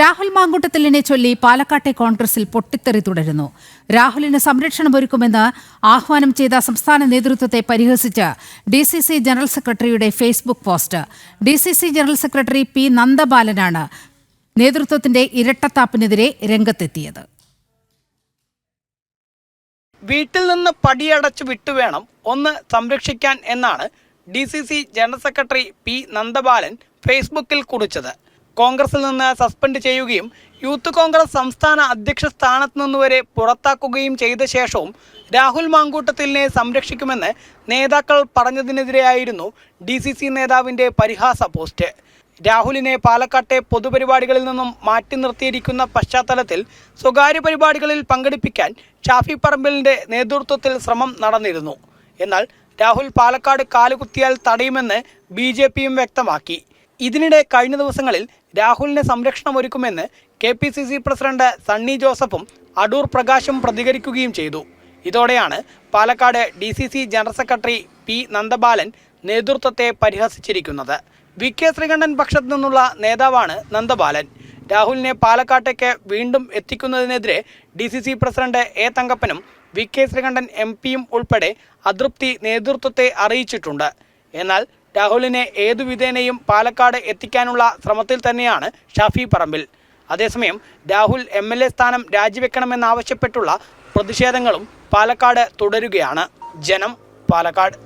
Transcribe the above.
രാഹുൽ മാങ്കൂട്ടത്തിലിനെ ചൊല്ലി പാലക്കാട്ടെ കോൺഗ്രസിൽ പൊട്ടിത്തെറി തുടരുന്നു. രാഹുലിന് സംരക്ഷണമൊരുക്കുമെന്ന് ആഹ്വാനം ചെയ്ത സംസ്ഥാന നേതൃത്വത്തെ പരിഹസിച്ച് ഡി സി സി ജനറൽ സെക്രട്ടറിയുടെ Facebook post. D C C general secretary P നന്ദബാലനാണ് നേതൃത്വത്തിന്റെ ഇരട്ടത്താപ്പിനെതിരെ രംഗത്തെത്തിയത്. വീട്ടിൽ നിന്ന് പടിയടച്ചു വിട്ടുവേണം ഒന്ന് സംരക്ഷിക്കാൻ എന്നാണ് D C C general secretary P Nandabalan ഫേസ്ബുക്കിൽ കുറിച്ചത്. കോൺഗ്രസിൽ നിന്ന് സസ്പെൻഡ് ചെയ്യുകയും യൂത്ത് കോൺഗ്രസ് സംസ്ഥാന അധ്യക്ഷ സ്ഥാനത്ത് നിന്നുവരെ പുറത്താക്കുകയും ചെയ്ത ശേഷവും രാഹുൽ മാങ്കൂട്ടത്തിലിനെ സംരക്ഷിക്കുമെന്ന് നേതാക്കൾ പറഞ്ഞതിനെതിരെയായിരുന്നു ഡി സി സി നേതാവിന്റെ പരിഹാസ പോസ്റ്റ്. രാഹുലിനെ പാലക്കാട്ടെ പൊതുപരിപാടികളിൽ നിന്നും മാറ്റി നിർത്തിയിരിക്കുന്ന പശ്ചാത്തലത്തിൽ സ്വകാര്യ പരിപാടികളിൽ പങ്കെടുപ്പിക്കാൻ ഷാഫി പറമ്പലിന്റെ നേതൃത്വത്തിൽ ശ്രമം നടന്നിരുന്നു. എന്നാൽ രാഹുൽ പാലക്കാട് കാലുകുത്തിയാൽ തടയുമെന്ന് ബി വ്യക്തമാക്കി. ഇതിനിടെ കഴിഞ്ഞ ദിവസങ്ങളിൽ രാഹുലിന് സംരക്ഷണം ഒരുക്കുമെന്ന് K P C C president Sunny ജോസഫും അടൂർ പ്രകാശും പ്രതികരിക്കുകയും ചെയ്തു. ഇതോടെയാണ് Palakkad D C C general secretary P Nandabalan നേതൃത്വത്തെ പരിഹസിച്ചിരിക്കുന്നത്. വി കെ ശ്രീകണ്ഠൻ പക്ഷത്തു നിന്നുള്ള നേതാവാണ് നന്ദബാലൻ. രാഹുലിനെ പാലക്കാട്ടേക്ക് വീണ്ടും എത്തിക്കുന്നതിനെതിരെ D C C president A തങ്കപ്പനും V K Sreekandan M പിയും ഉൾപ്പെടെ അതൃപ്തി നേതൃത്വത്തെ അറിയിച്ചിട്ടുണ്ട്. എന്നാൽ രാഹുലിനെ ഏതു വിധേനയും പാലക്കാട് എത്തിക്കാനുള്ള ശ്രമത്തിൽ തന്നെയാണ് ഷാഫി പറമ്പിൽ. അതേസമയം രാഹുൽ എം എൽ എ സ്ഥാനം രാജിവെക്കണമെന്നാവശ്യപ്പെട്ടുള്ള പ്രതിഷേധങ്ങളും പാലക്കാട് തുടരുകയാണ്. ജനം പാലക്കാട്.